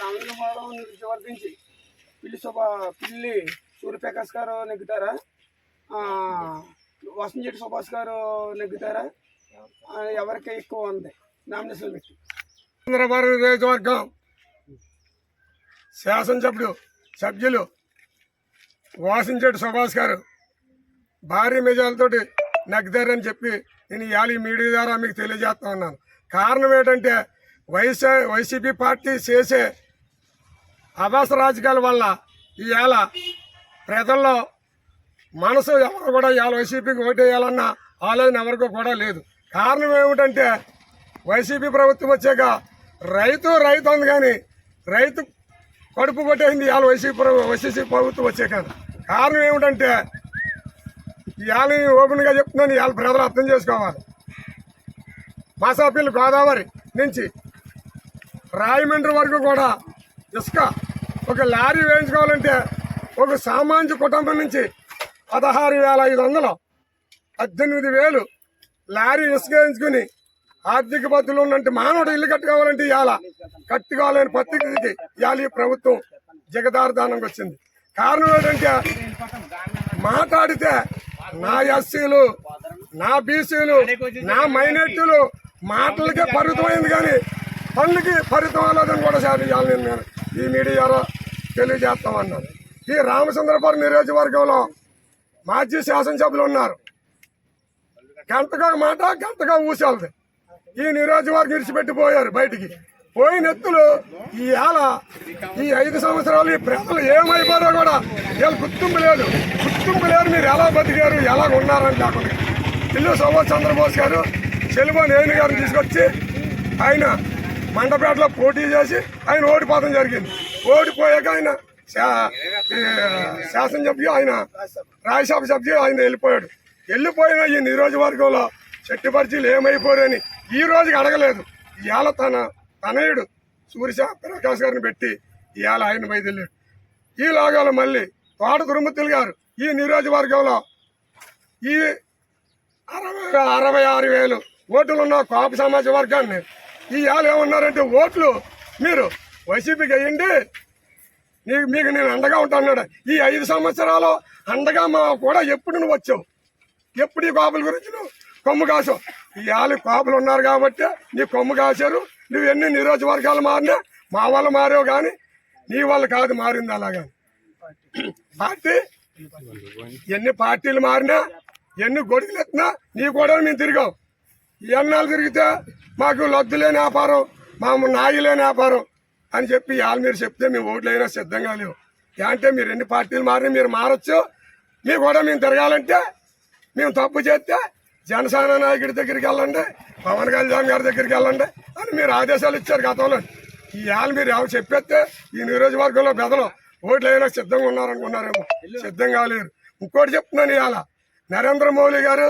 రామలింగపురం నియోజకవర్గించి పిల్లి శుభ పిల్లి సూర్యప్రకాష్ గారు నెగ్గుతారా? ఆ, సుభాష్ గారు నెగ్గుతారా? ఎవరికి ఎక్కువ ఉంది? నామినేషన్ పెట్టి. చంద్రబాబు నియోజకవర్గం శాసనసభ్యుడు సభ్యులు వాసించేటి సుభాష్ గారు భారీ మెజార్టీతోటి నెగ్గుతారని చెప్పి నేను ఇవాళ మీడియా ద్వారా మీకు తెలియజేస్తా ఉన్నాను. కారణం ఏంటంటే వైసీ వైసీపీ పార్టీ చేసే అభాస రాజకీయాల వల్ల ఇవాళ ప్రజల్లో మనసు ఎవరు కూడా ఇవాళ వైసీపీకి ఓటేయాలన్న ఆలోచన ఎవరికీ కూడా లేదు. కారణం ఏమిటంటే వైసీపీ ప్రభుత్వం వచ్చాక రైతు రైతు ఉంది కానీ రైతు కడుపు కొట్టేసింది ఇవాళ వైసీపీ ప్రభు- వైసీపీ ప్రభుత్వం వచ్చాక. కారణం ఏమిటంటే ఇవాళ ఓపెన్గా చెప్తున్నాను ఇవాళ ప్రజలు అర్థం చేసుకోవాలి. మాసాపిల్లి గోదావరి నుంచి రాయమండ్రి వరకు కూడా ఇసుక ఒక లారీ వేయించుకోవాలంటే ఒక సామాన్య కుటుంబం నుంచి పదహారు వేల ఐదు వందలు పద్దెనిమిది వేలు లారీ ఇసుక ఆర్థిక పద్ధతులు ఉన్నట్టు మానవుడు ఇల్లు కట్టుకోవాలంటే ఇవాళ కట్టుకోవాలని పత్రికకి ఇవాళ ఈ ప్రభుత్వం జగదార్దానంగా వచ్చింది. కారణం ఏంటంటే మాట్లాడితే నా ఎస్సీలు నా బీసీలు నా మైనార్టీలు మాటలకే పరిమితమైంది కానీ పనులకి పరిమితం అవ్వలేదని కూడా సార్ ఇవాళ నేను నేను ఈ మీడియా తెలియజేస్తామన్నారు. ఈ రామచంద్రపురం నియోజకవర్గంలో మాజీ శాసనసభ్యులు ఉన్నారు. గంతగా మాట గంతగా ఊసేది ఈ నియోజకవర్గం విడిచిపెట్టిపోయారు బయటికి. పోయిన ఎత్తులు ఈ ఏళ ఈ ఐదు సంవత్సరాలు ఈ ప్రజలు ఏమైపోయారో కూడా వీళ్ళు గుర్తింపు లేదు. గుర్తింపు లేరు మీరు ఎలా బతికారు ఎలా ఉన్నారని లేకుండా ఇల్లు సుభాష్ చంద్రబోస్ గారు చెలుబో నేని గారిని తీసుకొచ్చి ఆయన మండపేటలో పోటీ చేసి ఆయన ఓడిపోవడం జరిగింది. ఓడిపోయాక ఆయన శా- సభ్యు ఆయన రాజ్యసభ సభ్యు ఆయన వెళ్ళిపోయాడు. వెళ్ళిపోయిన ఈ నియోజకవర్గంలో చెట్టుపరిచీలు ఏమైపోరని ఈ రోజుకి అడగలేదు. ఇవాళ తన తనయుడు సూర్య ప్రకాష్ గారిని పెట్టి ఇవాళ ఆయన బయదెళ్ళాడు ఈ లాగాలో మళ్ళీ తోట తిరుమతులు గారు ఈ నియోజకవర్గంలో ఈ అరవై అరవై ఆరు వేలు ఓట్లు ఉన్న కాపు సమాజ వర్గాన్ని ఈ ఏమన్నారంటే ఓట్లు మీరు వైసీపీకి వేయండి నీకు మీకు నేను అండగా ఉంటాను ఈ ఐదు సంవత్సరాలు అండగా మా కూడా ఎప్పుడు నువ్వు వచ్చావు? ఎప్పుడు ఈ కాపుల గురించి నువ్వు కొమ్ము కాసావు? ఇవాళ కాపులు ఉన్నారు కాబట్టి నీ కొమ్ము కాశారు. నువ్వు ఎన్ని నిరోజకవర్గాలు మారినా మా వల్ల మారావు కానీ నీ వల్ల కాదు మారింది అలాగా. పార్టీ ఎన్ని పార్టీలు మారినా ఎన్ని గొడుగులు ఎత్తినా నీ కూడా మేము తిరిగాం. ఎన్నాళ్ళు తిరిగితే మాకు లద్దు లేని వ్యాపారం మా నాయి లేని వ్యాపారం. అని చెప్పి వాళ్ళు మీరు చెప్తే మేము ఓట్లైనా సిద్ధంగా లేవు. అంటే మీరు ఎన్ని పార్టీలు మారినా మీరు మారచ్చు. మీ కూడా మేము తిరగాలంటే మేము తప్పు చేస్తే జనసేన నాయకుడి దగ్గరికి వెళ్ళండి పవన్ కళ్యాణ్ గారి దగ్గరికి వెళ్ళండి అని మీరు ఆదేశాలు ఇచ్చారు గతంలో. ఈ వాళ్ళు మీరు ఎవరు చెప్పేస్తే ఈ నియోజకవర్గంలో బెదలు ఓట్లు అయినా సిద్ధంగా ఉన్నారనుకున్నారేమో. సిద్ధంగా లేరు. ఇంకోటి చెప్తున్నాను ఇవాళ. నరేంద్ర మోడీ గారు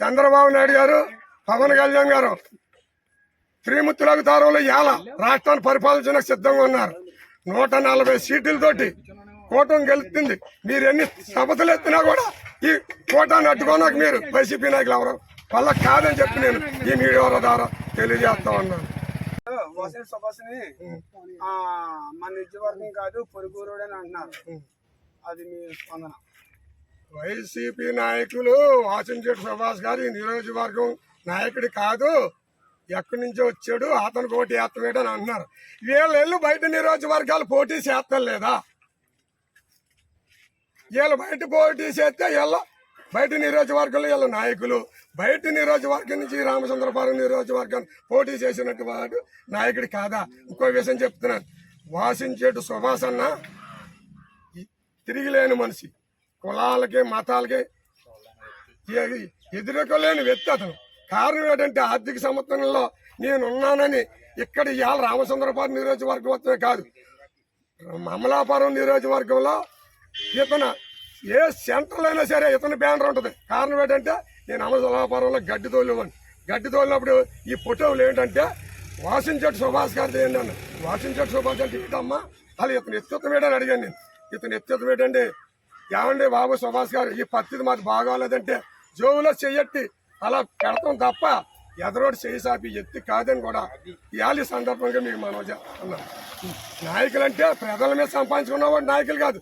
చంద్రబాబు నాయుడు గారు పవన్ కళ్యాణ్ గారు శ్రీముత్తులకు తారంలో ఇవాళ రాష్ట్రాన్ని పరిపాలించడానికి సిద్ధంగా ఉన్నారు. నూట నలభై సీట్లతోటి కూటమి గెలుస్తుంది. మీరు ఎన్ని సభతలు ఎత్తినా కూడా ఈ కూటాన్ని అడ్డుకోనాక మీరు వైసీపీ నాయకులు ఎవరు? వల్ల కాదని చెప్పి నేను ఈ మీడియా ద్వారా తెలియజేస్తా ఉన్నాను. వసంత మన కాదు అని అంటున్నారు. అది మీ స్పందన. వైసీపీ నాయకులు వాసించేటి సుభాష్ గారు ఈ నియోజకవర్గం నాయకుడు కాదు. ఎక్కడి నుంచో వచ్చాడు అతనికి ఓటు వేస్తాడు అని అంటున్నారు. వీళ్ళు బయట నియోజకవర్గాలు పోటీ చేస్తాం లేదా? వీళ్ళు బయట పోటీ చేస్తే వీళ్ళ బయట నియోజకవర్గంలో వీళ్ళ నాయకులు బయట నియోజకవర్గం నుంచి రామచంద్రపురం నియోజకవర్గాన్ని పోటీ చేసినట్టు వాడు నాయకుడు కాదా? ఇంకో విషయం చెప్తున్నాను. వాసించేటు సుభాష్ అన్న తిరిగిలేని మనిషి. కులాలకి మతాలకి ఎదురుకోలేని వ్యక్తి అతను. కారణం ఏంటంటే ఆర్థిక సంవత్సరంలో నేనున్నానని ఇక్కడ ఇవాళ రామచంద్రపురం నియోజకవర్గం కాదు. అమలాపురం నియోజకవర్గంలో ఇతను ఏ సెంటర్లో అయినా సరే ఇతని బ్యానర్ ఉంటుంది. కారణం ఏంటంటే నేను అమలాపురంలో గడ్డి తోలివ్వను గడ్డి తోలినప్పుడు ఈ ఫోటోలు ఏంటంటే వాసించటి సుభాష్ గారిది ఏంటన్న వాసించటి సుభాష్ అంటే ఏంటమ్మా? అలా ఇతను ఎత్తుతం ఏంటని అడిగాను నేను. ఇతను ఎత్తుతం ఏంటండి ఏమండి బాబు సుభాష్ గారు ఈ పత్తిది మాది బాగోలేదంటే జోబులో చెయ్యట్టి అలా పెడతాం తప్ప ఎదరోడు చేసాపి ఎత్తి కాదని కూడా ఇవాళ ఈ సందర్భంగా మీకు మనం చేస్తున్నాం నాయకులు అంటే ప్రజల మీద సంపాదించుకున్నవాడు నాయకులు కాదు.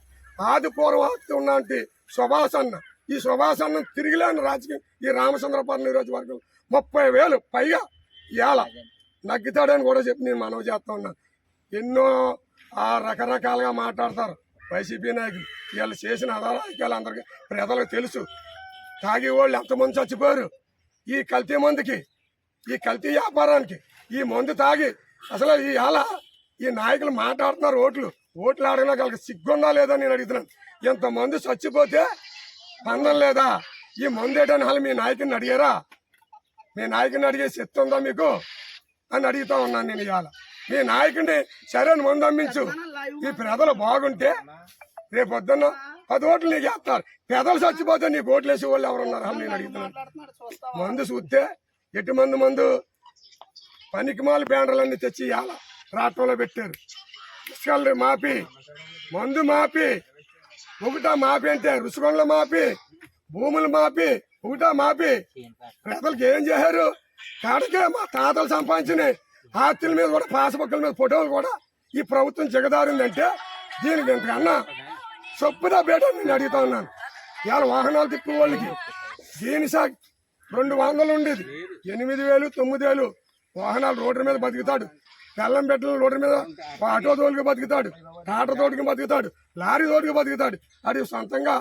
ఆది పూర్వాక్తి ఉన్నటువంటి సుభాష్ అన్న. ఈ సుభాష్ అన్న తిరిగిలేని రాజకీయం. ఈ రామచంద్రపురం నియోజకవర్గం ముప్పై వేలు పైగా ఇవాళ నగ్గుతాడని కూడా చెప్పి నేను మనవి చేస్తా ఉన్నాను ఎన్నో ఆ రకరకాలుగా మాట్లాడతారు వైసీపీ నాయకులు. వీళ్ళు చేసిన అదారాజకాలు అందరికీ ప్రజలకు తెలుసు. తాగి వాళ్ళు ఎంతమంది చచ్చిపోయారు? ఈ కల్తీ మందుకి ఈ కల్తీ వ్యాపారానికి ఈ మందు తాగి అసలు ఈ అల ఈ నాయకులు మాట్లాడుతున్నారు ఓట్లు. ఓట్లు ఆడగల వాళ్ళకి సిగ్గుందా లేదా నేను అడుగుతున్నాను. ఇంతమంది చచ్చిపోతే పందం లేదా? ఈ మందు ఏంటని వాళ్ళు మీ నాయకుడిని అడిగారా? మీ నాయకుడిని అడిగే శక్తి ఉందా మీకు? అని అడుగుతా ఉన్నాను నేను ఇవాళ. మీ నాయకుడిని సరైన మందు అమ్మించు. ఈ ప్రజలు బాగుంటే రేపు పొద్దున్న పది ఓట్లు నీకు వేస్తారు. పెదలు చచ్చిపోతే నీకు ఓట్లు వేసే వాళ్ళు ఎవరున్నారు? అని నేను అడుగుతున్నాను మందు చూస్తే ఎటు మందు మందు పనికిమాల బ్యాండర్లన్నీ తెచ్చి ఇవాళ రాష్ట్రంలో పెట్టారు. ఇసుకలు మాపి మందు మాపి ఒకటా మాపి అంటే రుసుకొండలు మాపి భూములు మాపి ఒకటా మాపి. ప్రజలకు ఏం చేశారు? కాడకే మా తాతలు సంపాదించిన ఆస్తుల మీద కూడా పాసబుక్కుల మీద ఫోటోలు కూడా ఈ ప్రభుత్వం జగదారిందంటే దీనికి ఇంతకన్నా చొప్పున బేట నేను అడుగుతా ఉన్నాను. ఇవాళ వాహనాలు తిప్పిన వాళ్ళకి దీని సా రెండు వందలు ఉండేది. ఎనిమిది వేలు తొమ్మిది వేలు. వాహనాలు రోడ్డు మీద బతుకుతాడు. బెల్లం పెట్టలు రోడ్డు మీద ఆటో తోలుకి బతుకుతాడు. టాటర్ తోటికి బతుకుతాడు. లారీ తోటికి బతుకుతాడు. అది సొంతంగా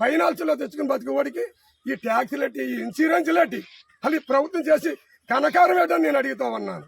ఫైనాన్స్లో తెచ్చుకుని బతుకువాడికి ఈ ట్యాక్సీలు ఈ ఇన్సూరెన్స్లు ఎట్టి అది ప్రభుత్వం చేసి కనకారం ఏంటని నేను అడుగుతా ఉన్నాను.